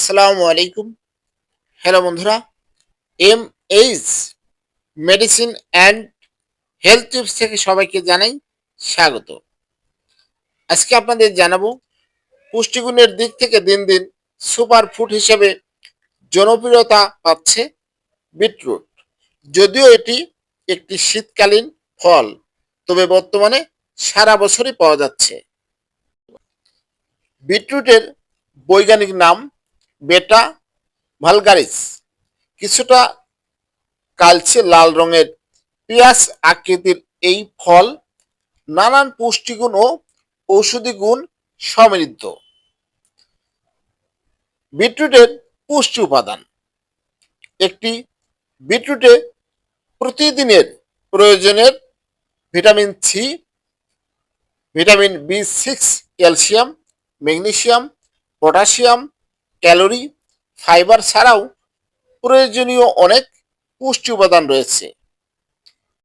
আসসালামু আলাইকুম। হ্যালো বন্ধুরা, M H medicine and health tips থেকে সবাইকে জানাই স্বাগত। আজকে আপনাদের জানাব পুষ্টিগুণের দিক থেকে দিন দিন সুপার ফুড হিসেবে জনপ্রিয়তা পাচ্ছে বিটরুট। যদিও এটি একটি শীতকালীন ফল, তবে বর্তমানে সারা বছরই পাওয়া যাচ্ছে। বিটরুটের বৈজ্ঞানিক নাম বেটা ভালগারিস কিছুটা কালচে লাল রঙের পেঁয়াজ আকৃতির এই ফল নানান পুষ্টিগুণ ও ঔষধি গুণ সমৃদ্ধ। বিটরুটের পুষ্টি উপাদান। একটি বিটরুটে প্রতিদিনের প্রয়োজনের vitamin C vitamin B six calcium, magnesium potassium calorie fibre ছাড়াও প্রয়োজনীয় অনেক পুষ্টি উপাদান রয়েছে।